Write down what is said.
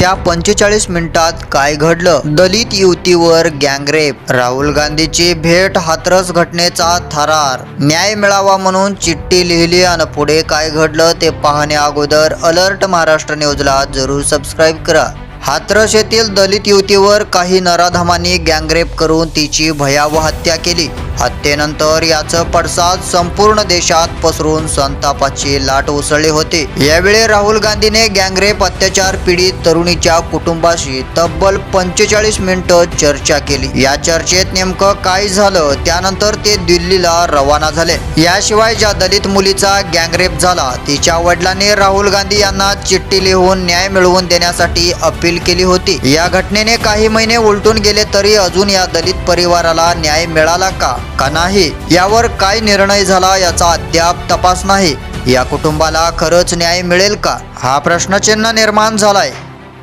त्या पंचेचाळीस मिनिटात काय घडलं? दलित युवतीवर गँगरेप राहुल गांधीची भेट हातरस घटनेचा थरार. न्याय मिळावा म्हणून चिठ्ठी लिहिली आणि पुढे काय घडलं ते पाहण्या अगोदर अलर्ट महाराष्ट्र न्यूजला जरूर सबस्क्राईब करा. हाथरस येथील दलित युवतीवर काही नराधमांनी गँगरेप करून तिची भयावह हत्या केली. हत्येनंतर याचं पडसाद संपूर्ण देशात पसरून संतापाची लाट उसळली होती. यावेळी राहुल गांधीने गँगरेप अत्याचार पीडित तरुणीच्या कुटुंबाशी तब्बल पंचेचाळीस मिनिटं चर्चा केली. या चर्चेत नेमकं काय झालं त्यानंतर ते दिल्लीला रवाना झाले. याशिवाय ज्या दलित मुलीचा गँगरेप झाला तिच्या वडिलांनी राहुल गांधी यांना चिठ्ठी लिहून न्याय मिळवून देण्यासाठी अपील केली होती. या घटनेने काही महिने उलटून गेले तरी अजून या दलित परिवाराला न्याय मिळाला का? का नाही? यावर काय निर्णय झाला याचा अद्याप तपास नाही. या कुटुंबाला खरंच न्याय मिळेल का? हा प्रश्नचिन्ह निर्माण झालाय.